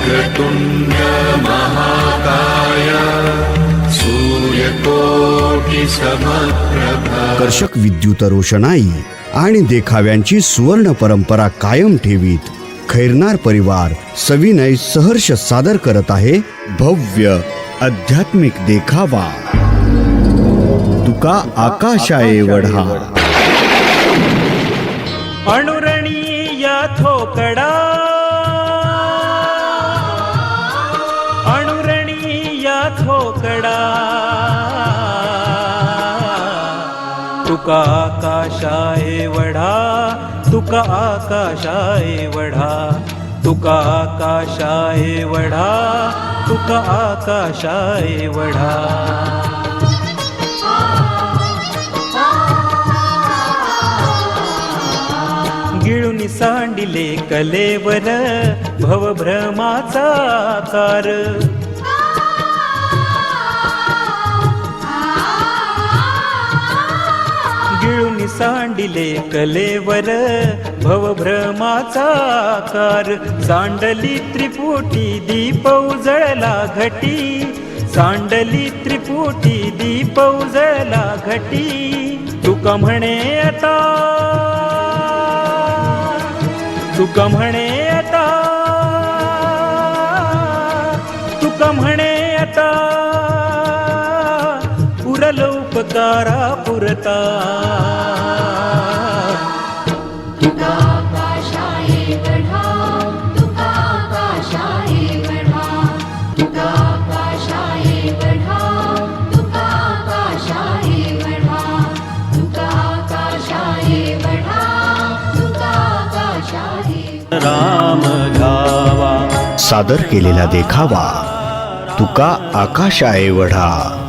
वक्रतुण्ड महाकाय सूर्यकोटि समप्रभा कर्षक विद्युत रोषणाई आणि देखाव्यांची सुवर्ण परंपरा कायम ठेवीत. खैरनार परिवार सविनय सहर्ष सादर करत आहे भव्य आध्यात्मिक देखावा. तुका आकाशाये वढा. अनुरणीय थोकडा अणुरणीय तुका आकाशाय वढा तुका आकाशाए वढा. तुका आकाशाय वढा तुका आकाशाए वढा. गिळून सांडिले कलेवर भवभ्रमाचा आकार. सांडिले कलेवर भवभ्रमाचा आकार. सांडली त्रिपुटी दीप उजळला घटी. सांडली त्रिपुटी दीप उजळला घटी. तुका म्हणे आता. तुका म्हणे आता. तुका म्हणे आता. पुरल उपकारा पुरता राम सादर केलेला देखावा. तुका आकाशाये वढा